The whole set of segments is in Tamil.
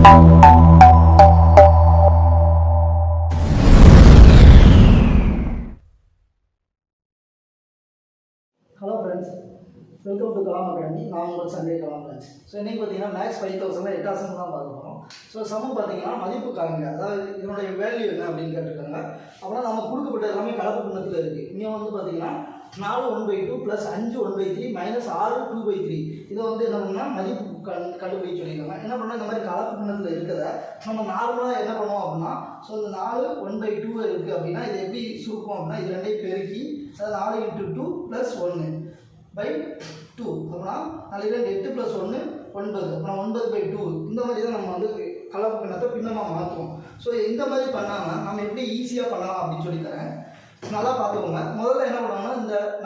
Hello friends welcome to Kalam academy நான் உங்கள் சண்டே கலாம் ஃப்ரெண்ட்ஸ் ஸோ இன்றைக்கி பார்த்தீங்கன்னா மேக்ஸ் ஃபைவ் தௌசண்ட் எட்டாம் சம் தான் பார்க்க போகிறோம் ஸோ சமம் பார்த்தீங்கன்னா மதிப்பு காணுங்க. அதாவது இதனுடைய வேல்யூ என்ன அப்படின்னு கேட்டிருக்காங்க. அப்புறம் நம்ம கொடுக்கப்பட்ட எல்லாமே கலப்பு குணத்தில் இருக்குது இங்கே வந்து பார்த்தீங்கன்னா நாலு ஒன் பை டூ ப்ளஸ் அஞ்சு ஒன் பை த்ரீ மைனஸ் ஆறு டூ பை த்ரீ இதை வந்து என்ன பண்ணால் மதிப்பு கண் கண்டுபிடிக்க சொல்லியிருக்காங்க. என்ன பண்ணால் இந்த மாதிரி கலப்பு பின்னத்தில் இருக்கிறத நம்ம நார்மலாக என்ன பண்ணுவோம் அப்படின்னா ஸோ இந்த நாலு ஒன் பை டூ இருக்குது அப்படின்னா இது எப்படி சுருக்கும் அப்படின்னா இது ரெண்டையும் பெருக்கி அதாவது நாலு இன்ட்டு டூ ப்ளஸ் ஒன்று பை டூ அப்படின்னா நாலு ரெண்டு எட்டு ப்ளஸ் ஒன்று ஒன்பது. அப்புறம் ஒன்பது பை டூ இந்த மாதிரி தான் நம்ம வந்து கலப்பு பின்னத்தை பின்னமாக மாற்றுவோம். ஸோ இந்த மாதிரி பண்ணாமல் நம்ம எப்படி ஈஸியாக பண்ணலாம் அப்படின்னு சொல்லி தரேன் நல்லா பார்த்துக்கோங்க. முதல்ல என்ன பண்ணுவாங்கன்னா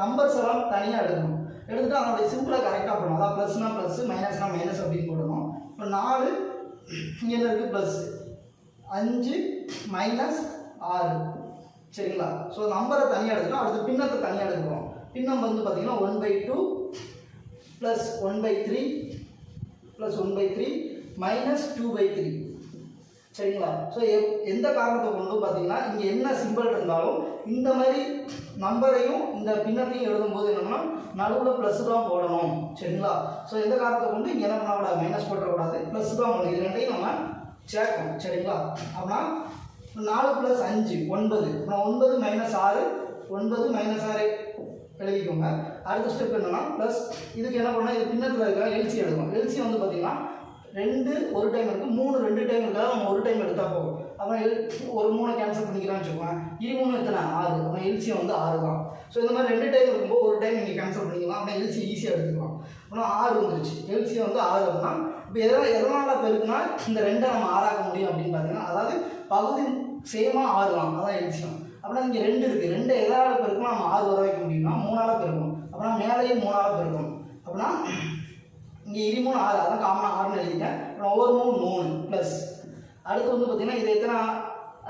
நம்பர்ஸ் எல்லாம் தனியாக எடுக்கணும். எடுத்துட்டு அதனுடைய சிம்பிளை கரெக்டாக பண்ணணும் அதாவது ப்ளஸ்னா ப்ளஸ் மைனஸ்னா மைனஸ் அப்படின்னு போடணும். இப்போ நாலு இங்கே என்ன இருக்குது ப்ளஸ் அஞ்சு மைனஸ் ஆறு. சரிங்களா? ஸோ நம்பரை தனியாக எடுக்கணும் அடுத்து பின்னத்தை தனியாக எடுக்கிறோம் பின்னம் வந்து பார்த்தீங்கன்னா one by two plus one by three plus one by three minus two by three சரிங்களா? ஸோ எந்த காரணத்தை கொண்டு பார்த்தீங்கன்னா இங்கே என்ன சிம்பிள் இருந்தாலும் இந்த மாதிரி நம்பரையும் இந்த பின்னத்தையும் எழுதும்போது என்னென்னா நடுவில் ப்ளஸ் தான் போடணும். சரிங்களா? ஸோ எந்த காரணத்தை கொண்டு இங்கே என்ன பண்ணக்கூடாது? மைனஸ் போட்டக்கூடாது ப்ளஸ் தான் போடணும். இது ரெண்டையும் நம்ம சேர்க்கணும். சரிங்களா? அப்படின்னா நாலு ப்ளஸ் அஞ்சு ஒன்பது. அப்புறம் ஒன்பது மைனஸ் ஆறு ஒன்பது மைனஸ் ஆறு. எழுதிக்கோங்க அடுத்த ஸ்டெப் என்னென்னா ப்ளஸ் இதுக்கு என்ன பண்ணால் இது பின்னத்தில் இருக்க எல்சி எழுதுவோம் எல்சி வந்து பார்த்தீங்கன்னா ரெண்டு ஒரு டைம் இருக்குது மூணு ரெண்டு டைம் இருக்காது நம்ம ஒரு டைம் எடுத்தால் போகும் அப்புறம் எல் ஒரு மூணை கேன்சல் பண்ணிக்கிறான்னு வச்சுக்கோங்க இரு மூணு எத்தனை? ஆறு. அப்புறம் எல்சியம் வந்து ஆறு தான். ஸோ இந்த மாதிரி ரெண்டு டைம் இருக்கும்போது ஒரு டைம் நீங்கள் கேன்சல் பண்ணிக்கலாம். அப்புறம் எல்சி ஈஸியாக எடுத்துக்கலாம். அப்புறம் ஆறு வந்துருச்சு. எல்சியம் வந்து ஆறு அப்படின்னா இப்போ எதனால் எதனால் பெருக்குன்னா இந்த ரெண்டை நம்ம ஆறாக்க முடியும் அப்படின்னு பார்த்தீங்கன்னா அதாவது பகுதி சேமாக ஆறுலாம் அதான் எல்சியம் அப்புறம் இங்கே ரெண்டு இருக்குது ரெண்டு எதனால் பெருக்கணும் நம்ம ஆறு வர வைக்க முடியும்னா மூணால் பெருக்கணும் அப்புறம் மேலேயும் மூணால் பெருக்கணும் அப்படின்னா இங்கே இருமூணு ஆறு அதான் காமனாக ஆறுன்னு எழுதிட்டேன். அப்புறம் ஒவ்வொரு மூணு மூணு ப்ளஸ் அடுத்து வந்து பார்த்தீங்கன்னா இது எத்தனை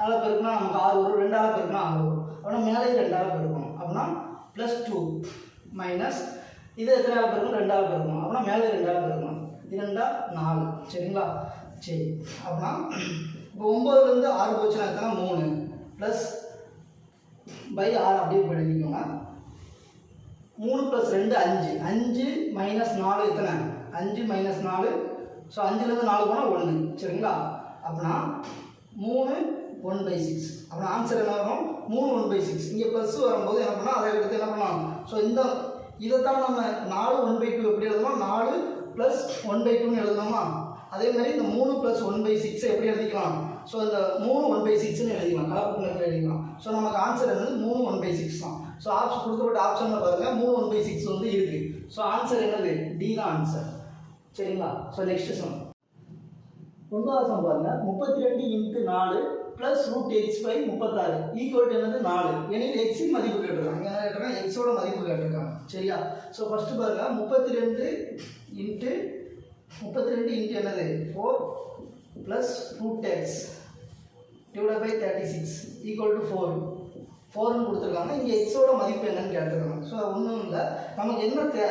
ஆளாக பெருக்கணும் நமக்கு ஆறு வரும். ஆளாக பெருக்கணும் ஆறு வரும். அப்புறம் மேலேயும் ரெண்டாவது பெருக்கணும். அப்படின்னா ப்ளஸ் டூ மைனஸ் இது எத்தனை ஆளாக பெருக்கணும்? ரெண்டாவது பெருக்கணும். அப்படின்னா மேலே ரெண்டாவது பெருக்கணும். இரண்டா நாலு. சரிங்களா? சரி. அப்படின்னா இப்போ ஒம்பதுலேருந்து ஆறு போச்சுன்னா எத்தனை? மூணு. ப்ளஸ் பை ஆறு அப்படியே இப்ப எழுதிக்கோங்க. மூணு ப்ளஸ் ரெண்டு அஞ்சு. அஞ்சு மைனஸ் நாலு எத்தனை? அஞ்சு மைனஸ் நாலு. ஸோ அஞ்சுலேருந்து நாலு போனால் ஒன்று சரிங்களா? அப்படின்னா மூணு ஒன் பை சிக்ஸ் அப்புறம் ஆன்சர் என்ன வரும்? மூணு ஒன் பை சிக்ஸ் இங்கே ப்ளஸ் வரும்போது என்ன பண்ணால் அதை எடுத்து என்ன பண்ணலாம்? ஸோ இந்த இதைத்தான் நம்ம நாலு ஒன் பை டூ எப்படி எழுதணும்? நாலு ப்ளஸ் ஒன் பை டூன்னு எழுதணுமா? அதே மாதிரி இந்த மூணு ப்ளஸ் ஒன் பை சிக்ஸை எப்படி எழுதிக்கலாம்? ஸோ இந்த மூணு ஒன் பை சிக்ஸ்னு எழுதிக்கலாம். கலப்பு எழுதிக்கலாம். ஸோ நமக்கு ஆன்சர் என்னது? மூணு ஒன் பை சிக்ஸ் தான். ஸோ ஆப்ஷன் கொடுக்கப்பட்ட ஆப்ஷனில் பாருங்கள் மூணு ஒன் பை சிக்ஸ் வந்து இருக்குது ஸோ ஆன்சர் என்னது? டி தான் ஆன்சர் சரிங்களா? ஸோ நெக்ஸ்ட் சம் ஒன்பதாவது சம் பாருங்கள் முப்பத்தி ரெண்டு இன்ட்டு நாலு ப்ளஸ் ரூட் எக்ஸ் பை முப்பத்தாறு. ஈக்குவல் என்னது? நாலு. எனில் எக்ஸின் மதிப்பு கேட்டிருக்காங்க. என்ன கேட்டிருக்காங்க? எக்ஸோட மதிப்பு கேட்டிருக்காங்க. சரியா? ஸோ ஃபஸ்ட்டு பாருங்கள் முப்பத்தி ரெண்டு இன்ட்டு முப்பத்தி ரெண்டு இன்ட்டு என்னது? Four plus root x divide by thirty six equal to four ஃபோர்னு கொடுத்துருக்காங்க. இங்கே எக்ஸோட மதிப்பு என்னன்னு கேட்டிருக்காங்க. ஸோ ஒன்றும் இல்லை. நமக்கு என்ன தெ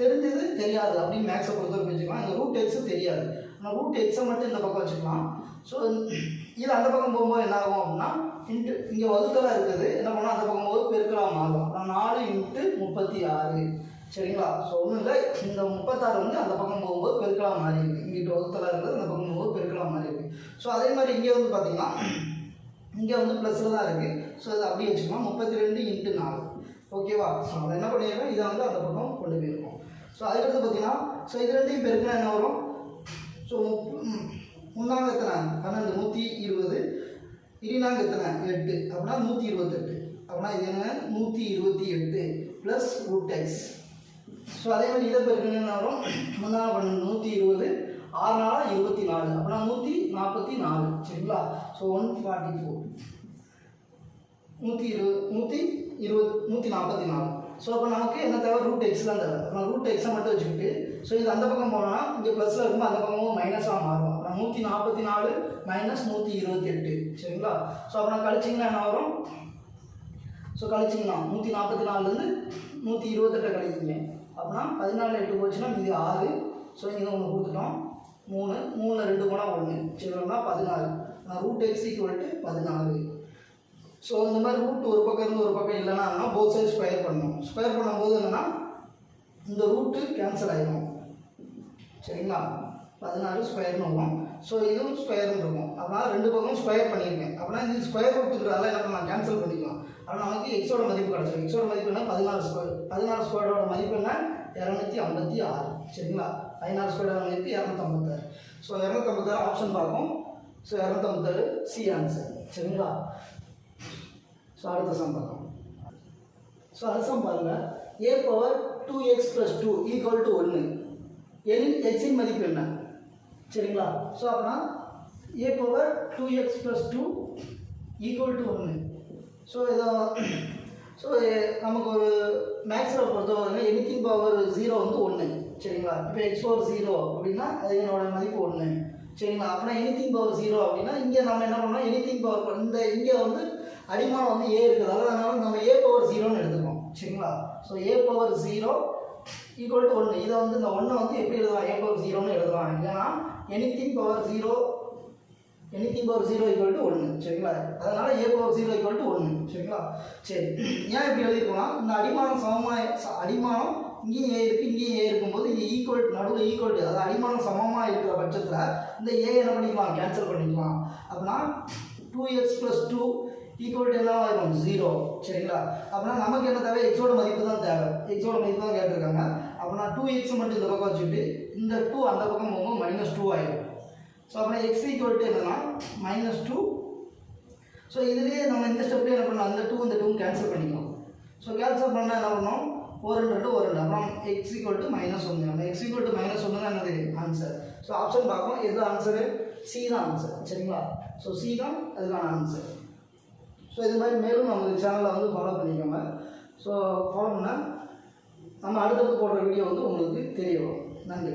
தெரிஞ்சது தெரியாது. அப்படின்னு மேக்ஸை பொறுத்தவரைக்கும் வச்சுக்கலாம் இந்த ரூட் எக்ஸும் தெரியாது. ஆனால் ரூட் எக்ஸை மட்டும் இந்த பக்கம் வச்சுக்கலாம். ஸோ இது அந்த பக்கம் போகும்போது என்ன ஆகும் அப்படின்னா இன்ட்டு இங்கே வகுத்தலாக இருக்குது. என்ன பண்ணால் அந்த பக்கம் போது பெருக்கலாம் ஆகும் நாலு இன்ட்டு முப்பத்தி ஆறு. சரிங்களா? ஸோ ஒன்றும் இல்லை. இந்த முப்பத்தாறு வந்து அந்த பக்கம் போகும்போது பெருக்கலாம் மாதிரி இருக்குது இங்கிட்டு வகுத்தலாக இருக்குது. அந்த பக்கம் போகும்போது பெருக்கலாம் மாதிரி இருக்குது ஸோ அதே மாதிரி இங்கே வந்து பார்த்தீங்கன்னா இங்கே வந்து ப்ளஸில் தான் இருக்குது ஸோ அதை அப்படியே வச்சுக்கலாம் முப்பத்தி ரெண்டு இன்ட்டு நாலு ஓகேவா ஸோ அதை என்ன பண்ணிடுறோம் இதை வந்து அந்த பக்கம் கொண்டு போயிருக்கோம். ஸோ அதுக்கடுத்து பார்த்தீங்கன்னா ஸோ இது ரெண்டையும் பெருக்கினா என்ன வரும்? ஸோ முன்னாங்க எத்தனை? பன்னெண்டு. நூற்றி இருபது. இரினாங்க எத்தனை? எட்டு. அப்படின்னா நூற்றி இருபத்தெட்டு. அப்படின்னா இது என்ன? நூற்றி இருபத்தி எட்டு ப்ளஸ் ரூட் எக்ஸ் ஸோ அதே மாதிரி இதை பெருக்கணும் என்ன வரும்? முன்னாள் பன்னெண்டு. நூற்றி இருபது. ஆறு நாளாக இருபத்தி நாலு. அப்படின்னா நூற்றி நாற்பத்தி நாலு. சரிங்களா? ஸோ ஒன் ஃபார்ட்டி ஃபோர் நூற்றி இருபது நூற்றி இருபது நூற்றி நாற்பத்தி நாலு. ஸோ அப்போ நமக்கு என்ன தேவை? ரூட் எக்ஸ் தான் தேவை. அப்புறம் ரூட் எக்ஸை மட்டும் வச்சுக்கிட்டு ஸோ இது அந்த பக்கம் போனால் இங்கே ப்ளஸில் இருக்கும்போது அந்த பக்கமும் மைனஸாக மாறும். அப்புறம் நூற்றி நாற்பத்தி நாலு மைனஸ் நூற்றி இருபத்தி எட்டு. சரிங்களா? ஸோ அப்புறம் கழிச்சிங்கன்னா என்ன வரும்? ஸோ கழிச்சிங்கன்னா நூற்றி நாற்பத்தி நாலுலேருந்து நூற்றி இருபத்தெட்டை கழிச்சிங்க அப்படின்னா பதினாலு எட்டு போச்சுன்னா மீதி ஆறு. ஸோ இங்கே ஒன்று கொடுத்துட்டோம். மூணு மூணு ரெண்டு போனால் ஒன்று சரிங்களா பதினாறு ரூட் எக்ஸ் ஈக்குவல் பதினாலு. பதினாறு ஸோ இந்த மாதிரி ரூட் ஒரு பக்கம் இருந்து ஒரு பக்கம் இல்லைன்னா போத் சைடு ஸ்கொயர் பண்ணணும். ஸ்கொயர் பண்ணும்போது என்னென்னா இந்த ரூட்டு கேன்சல் ஆகிடும் சரிங்களா? பதினாறு ஸ்கொயர்னு வரும். ஸோ இதுவும் ஸ்கொயர்னு இருக்கும். அதனால் ரெண்டு பக்கமும் ஸ்கொயர் பண்ணியிருக்கேன் அப்படின்னா இது ஸ்கொயர் கொடுத்துக்கிறதால என்ன பண்ணலாம்? கேன்சல் பண்ணிக்கலாம். ஆனால் நமக்கு எக்ஸோட மதிப்பு கிடச்சிடும் எக்ஸோட மதிப்பு என்ன? பதினாறு ஸ்கொயர் பதினாறு ஸ்கொயரோட மதிப்பு என்ன? இரநூத்தி ஐம்பத்தி ஆறு. சரிங்களா? பதினாறு ஸ்கொயரோட மதிப்பு இரநூத்தம்பத்தாறு. ஸோ இரநூத்தம்பத்தாறு ஆப்ஷன் பார்க்கும் ஸோ இரநூத்தம்பத்தாறு சி ஆன்சர் சரிங்களா? ஸோ அடுத்த சம் பார்க்கலாம். ஸோ அடுத்த சம் பாருங்கள் a power two x plus two equal to ஒன்று எனில் எக்ஸின் மதிப்பு என்ன? சரிங்களா? ஸோ அப்படின்னா a power two x plus two equal to ஒன்று ஸோ இதை ஸோ நமக்கு ஒரு மேக்ஸில் பொறுத்தவரை எனித்திங் பவர் ஜீரோ வந்து ஒன்று சரிங்களா? இப்போ எக்ஸ் பவர் ஜீரோ அப்படின்னா அது என்னோட மதிப்பு ஒன்று சரிங்களா? அப்படின்னா எனித்திங் பவர் ஜீரோ அப்படின்னா இங்கே நம்ம என்ன பண்ணோம் எனித்திங் பவர் இந்த இங்கே வந்து அடிமானம் வந்து ஏ இருக்கிறதால அதனால நம்ம ஏ பவர் ஜீரோன்னு எடுத்துக்கோம் சரிங்களா? So a power zero equal to ஒன்று இதை வந்து இந்த ஒன்றை வந்து எப்படி எழுதலாம்? ஏ பவர் ஜீரோன்னு எழுதலாம். ஏன்னா anything power zero anything power zero equal to ஒன்று சரிங்களா? அதனால a power zero equal to ஒன்று சரிங்களா? சரி. ஏன் இப்படி எழுதிருக்கோம்னா இந்த அடிமானம் சமமாக அடிமானம் இங்கேயும் ஏ இருக்குது இங்கேயும் ஏ இருக்கும்போது இங்கே ஈக்குவல் நடுவில் ஈக்குவல் அதாவது அடிமானம் சமமாக இருக்கிற பட்சத்தில் இந்த ஏ என்ன பண்ணிக்கலாம்? கேன்சல் பண்ணிக்கலாம். அப்படின்னா two x plus two equal to என்ன ஆயிரும் ஜீரோ சரிங்களா? அப்படின்னா நமக்கு என்ன தேவை? எக்ஸோட மதிப்பு தான் தேவை. எக்ஸோட மதிப்பு தான் கேட்டிருக்காங்க. அப்படின்னா டூ எக்ஸ் மட்டும் இந்த பக்கம் வச்சுட்டு இந்த டூ அந்த பக்கம் போகும்போது மைனஸ் டூ ஆயிடும் ஸோ அப்புறம் எக்ஸ் ஈக்குவல் டு என்னன்னா மைனஸ் டூ ஸோ இதுலேயே நம்ம இந்த ஸ்டெப்லேயே என்ன பண்ணலாம் அந்த டூ இந்த டூ கேன்சல் பண்ணிக்கலாம் ஸோ கேன்சல் பண்ணால் என்ன பண்ணோம்? ஒரு ரெண்டு ஒரு ரெண்டு. அப்புறம் எக்ஸ் ஈக்குவல் டு மைனஸ் ஒன்று அந்த எக்ஸ் ஈக்குவல் டு மைனஸ் ஒன்று தான் என்னது? ஆன்சர் ஸோ ஆப்ஷன் பார்க்கலாம் எது ஆன்சரு சி தான் ஆன்சர் சரிங்களா? ஸோ சி தான் அதுக்கான ஆன்சர் ஸோ இது மாதிரி மேலும் நம்ம சேனலை வந்து ஃபாலோ பண்ணிக்கோங்க. ஸோ ஃபாலோ பண்ணால் நம்ம அடுத்தடுத்து போடுற வீடியோ வந்து உங்களுக்கு தெரிய வரும். நன்றி